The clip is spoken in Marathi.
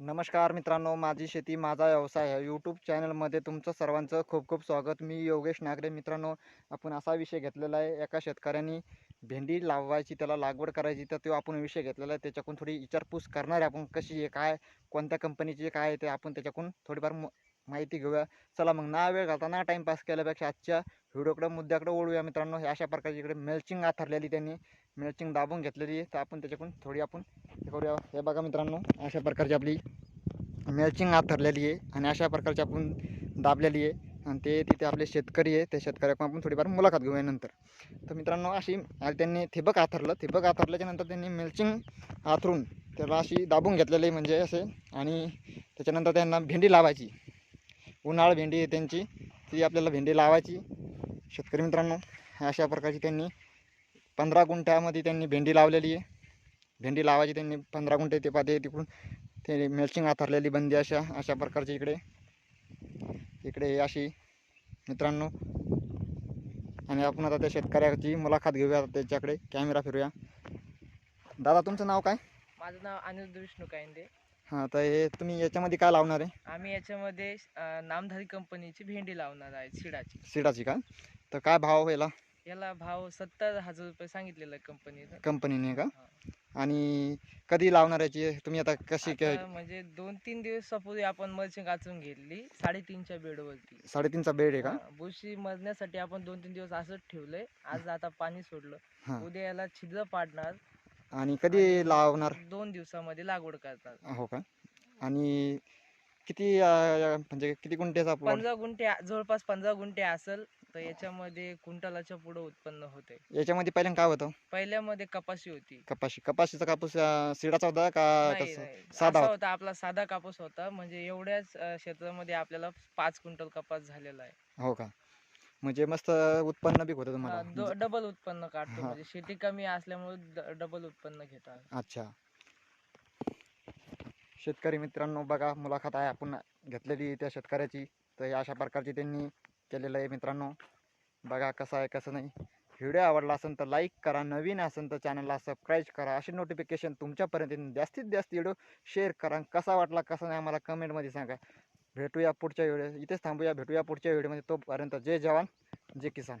नमस्कार मित्रांनो माझी शेती माझा व्यवसाय या यूट्यूब चॅनलमध्ये तुमचं सर्वांचं खूप खूप स्वागत. मी योगेश नागरे. मित्रांनो आपण असा विषय घेतलेला आहे एका शेतकऱ्यांनी भेंडी लावायची त्याला लागवड करायची तर तो आपण विषय घेतलेला आहे. त्याच्याकडून थोडी विचारपूस करणार आहे आपण कशी आहे काय कोणत्या कंपनीची काय आहे ते आपण त्याच्याकडून थोडीफार म- माहिती घेऊया. चला मग ना वेळ घालता ना टाईमपास केल्यापेक्षा आजच्या व्हिडिओकडे मुद्द्याकडे ओढूया मित्रांनो. हे अशा प्रकारची इकडे मेल्चिंग आथरलेली त्यांनी. मेल्चिंग दाबून घेतलेली आहे. तर आपण त्याच्याकडून थोडी आपण हे करूया. हे बघा मित्रांनो अशा प्रकारची आपली मॅचिंग आथरलेली आहे आणि अशा प्रकारची आपण दाबलेली आहे. आणि ते तिथे आपले शेतकरी आहे. त्या शेतकऱ्याकडून आपण थोडीफार मुलाखत घेऊया नंतर. तर मित्रांनो अशी त्यांनी ठिबक आथरलं. ठिबक आथरल्याच्या नंतर त्यांनी मेल्चिंग आथरून त्याला अशी दाबून घेतलेली आहे म्हणजे असे. आणि त्याच्यानंतर त्यांना भेंडी लावायची. उन्हाळ भेंडी आहे त्यांची. ती आपल्याला भेंडी लावायची. शेतकरी मित्रांनो अशा प्रकारची त्यांनी पंधरा गुंठ्यामध्ये त्यांनी भेंडी लावलेली आहे. भेंडी लावायची त्यांनी पंधरा गुंठे ते पाहते तिकडून ते मेल्चिंग आथरलेली बंदी अशा अशा प्रकारची इकडे. इकडे अशी मित्रांनो. आणि आपण आता त्या शेतकऱ्याची मुलाखत घेऊया त्याच्याकडे. कॅमेरा फिरूया. दादा तुमचं नाव काय? माझं नाव अनिरुद्ध विष्णू कायंदे. हां तर हे तुम्ही याच्यामध्ये काय लावणार आहे? आम्ही याच्यामध्ये अं, नामधारी कंपनीची भेंडी लावणार आहे शिडाची सीडाची का? तर काय भाव याला? याला भाव सत्तर हजार रुपये सांगितलेला आहे कंपनीनं कंपनीने का. आणि कधी लावणार याची तुम्ही आता कशी काय आता म्हणजे दोन तीन दिवसापूर्वी आपण मल्चिंग आचून घेतली साडेतीनच्या बेडवरती. साडेतीनचा बेड आहे का? हा, बुरशी मरण्यासाठी आपण दोन तीन दिवस असंच ठेवलंय. आज आता पाणी सोडलं. उद्या याला छिद्र पाडणार. आणि कधी लावणार? दोन दिवसामध्ये लागवड करतात. हो का? आणि किती अं, म्हणजे किती गुंठ्याचा प्लॉट पंधरा गुंठे जवळपास पंधरा गुंठे असेल. तर याच्यामध्ये क्विंटलाच्या पुढे उत्पन्न होते. याच्यामध्ये पहिल्यांदा काय होतं? पहिल्यामध्ये कपाशी होती. कपाशी. कपाशीचा कापूस अं, सिडाचा होता का नाही, कसं? नाही. साधा असा होता? होता आपला साधा कापूस होता. म्हणजे एवढ्याच अं, क्षेत्रामध्ये आपल्याला पाच क्विंटल कपास झालेला आहे. हो का? म्हणजे मस्त उत्पन्न बी होतं तुम्हाला. हा, म्हणजे- द- डबल उत्पन्न काढतो. हा. म्हणजे शेती कमी असल्यामुळे ड- डबल उत्पन्न घेतात अच्छा. शेतकरी मित्रांनो बघा मुलाखत आहे आपण घेतलेली त्या शेतकऱ्याची. तर अशा प्रकारची त्यांनी केलेलं आहे मित्रांनो. बघा कसं आहे कसं नाही. व्हिडिओ आवडला असेल तर लाईक करा. नवीन असेल तर चॅनलला सबस्क्राईब करा. असे नोटिफिकेशन तुमच्यापर्यंत जास्तीत जास्त व्हिडिओ शेअर करा. कसा वाटला कसा नाही आम्हाला कमेंटमध्ये सांगा. भेटूया पुढच्या व्हिडिओ इथेच थांबूया. भेटूया पुढच्या व्हिडिओमध्ये तोपर्यंत जय जवान जय किसान.